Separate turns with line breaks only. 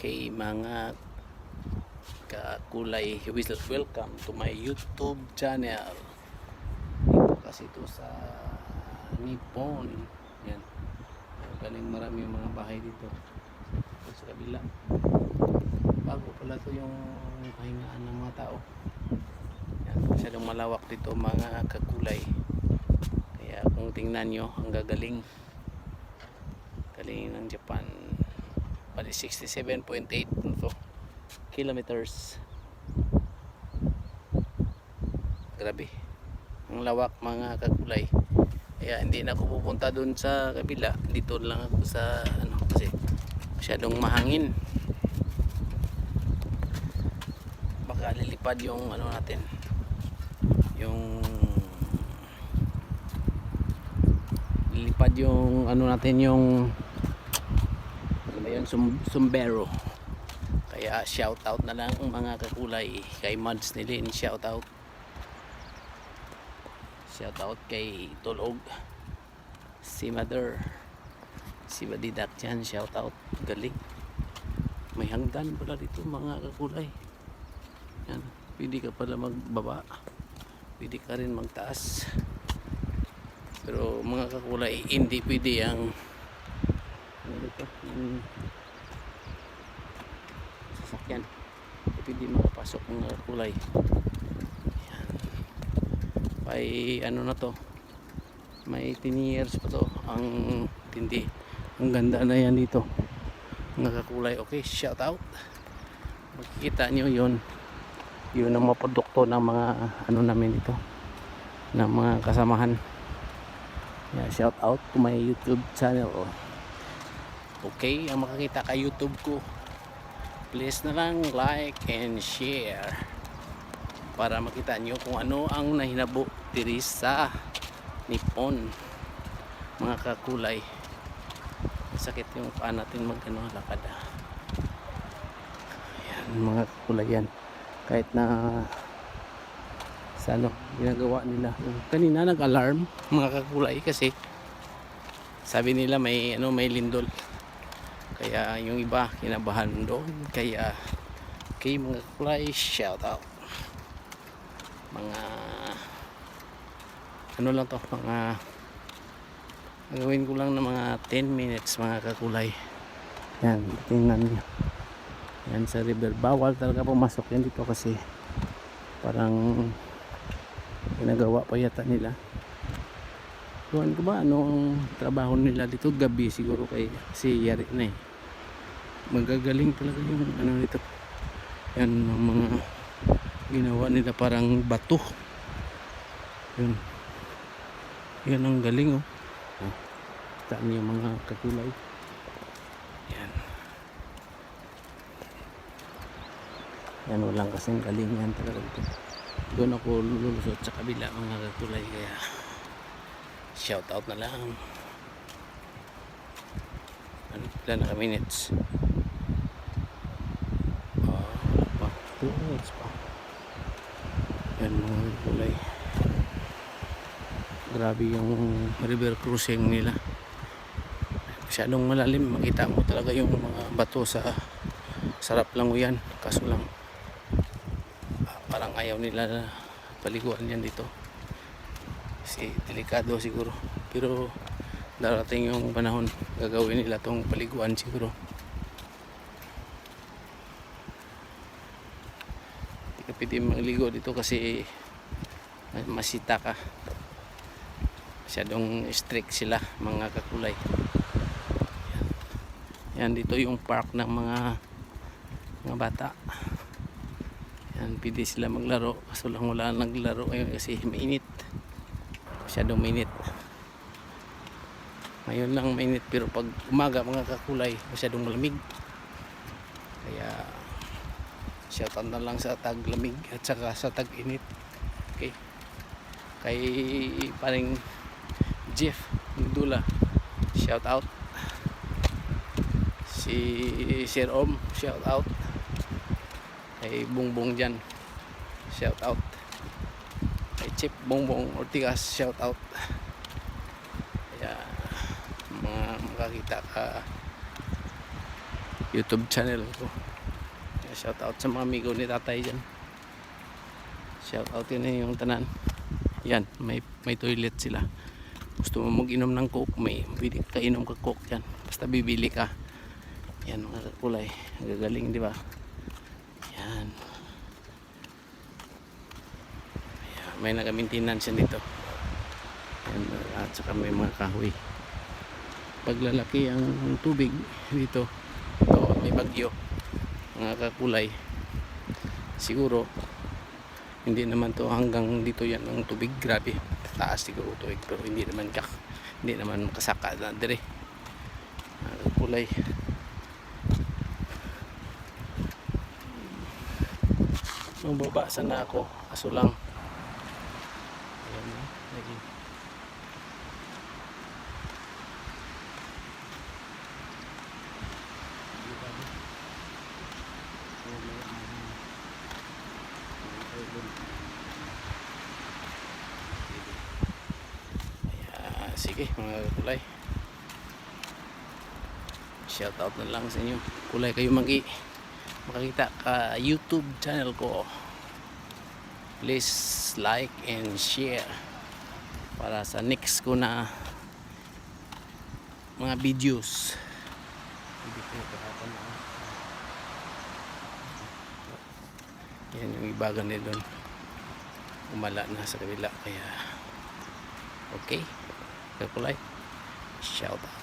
kay mga kakulay welcome to my youtube channel. Dito kasi ito sa Nippon. Yan. Galing marami yung mga bahay dito. Ito sa kabila. Bago pala to yung pahingaan ng mga tao. Yan masyadong malawak dito mga kakulay. Kaya kung tingnan nyo ang gagaling. Galing ng Japan bali 67.8 na to kilometers. Grabe. Ang lawak mga kakulay. Kaya hindi na ako pupunta doon sa kabila. Dito lang ako sa ano kasi masyadong mahangin. Baka lilipad yung ano natin yung lilipad yung ano natin yung ano ba yun sum, sumbero. Kaya shout out na lang mga kakulay kay Mads Nilin shout out shout out kay Tulog. Si Mother. Si Badidak dyan shout out galing. May hanggan pala dito mga kakulay. Yan pwede ka pala magbaba. Pwede ka rin magtaas. Pero mga kakulay hindi pwede ang dito yung sasakyan pwede makapasok mga kakulay yan may ano na to. May 10 years pa to ang tindi. Ang ganda na yan dito. Mga kakulay okay shout out. Makikita nyo yun. Yun ang mga produkto ng mga ano namin dito. Ng mga kasamahan. Yeah, shout out to my youtube channel okay ang makakita ka youtube ko. Please na lang like and share para makita nyo kung ano ang nahinabo diri sa Nippon. Mga kakulay. Sakit yung paa natin mag ano, lakad ah. yan mga kakulay yan. Kahit na sa ano ginagawa nila. Kanina nag alarm mga kakulay kasi sabi nila may ano may lindol kaya yung iba kinabahan doon. Kaya kay mga kakulay shout out. Mga ano lang to mga gawin ko lang ng mga 10 minutes mga kakulay. Yan tingnan nyo yan sa river. Bawal talaga pumasok yan dito kasi parang ginagawa pa yata nila. Tuhan ko ba ano ang trabaho nila dito? Gabi siguro kay si Yari na eh magagaling talaga yung ano dito yan ang mga ginawa nila parang bato. Yun. Yan ang galing oh. Oh taan yung mga kakulay. Yan. Yan walang kasing galing yan talaga dito. Doon ako lulusot sa kabila mga kakulay kaya shout out na lang. Ano ilan na minutes ah pa 2 minutes pa yan mga kakulay grabe yung river cruising nila. Masyadong malalim. Makita mo talaga yung mga bato sa sarap lang yan. Kaso lang ah, parang ayaw nila paliguan yan dito. Kasi delikado siguro. Pero darating yung panahon gagawin nila tong paliguan siguro hindi ka pwede magligo dito kasi masita ka. Masyadong strict sila mga kakulay. Yan, dito yung park ng mga mga bata. Yan pwede sila maglaro. Kaso lang wala naglaro ngayon kasi mainit. Masyadong mainit. Ngayon lang mainit pero pag umaga mga kakulay masyadong malamig. Kaya shoutout na lang sa tag lamig at saka sa tag init okay. Kay paring Jeff Nagdula shout out. Si Sir Om shout out. Kay Bongbong dyan shout out. Kay Chip Bongbong Ortigas shout out. Kaya mga makakita ka YouTube channel ko. Shout out sa mga amigo ni tatay dyan. Shout out yun eh, yung tanan. Yan, may, may toilet sila. Gusto mo mag-inom ng coke, may pwede ka inom ka coke yan. Basta bibili ka. Yan mga kulay. Gagaling, di ba? Yan. Ayan, may nag-maintenance yan dito. Yan, at saka may mga kahoy. Paglalaki ang tubig dito, ito, may bagyo, mga kakulay. Siguro, hindi naman to hanggang dito yan ang tubig, grabe. Taas siguro tubig, pero hindi naman kak, hindi naman makasaka na dire. Mga kakulay. Nung baba sana ako, aso lang. Ayan na, naging Ayan, sige mga kulay. Shout out na lang sa inyo. Kulay kayo magi makakita ka YouTube channel ko. Please like and share para sa next ko na mga videos. Hindi ko. Yan yung ibagan nila doon. Umala na sa kabila kaya okay. Kakulay. Shout out.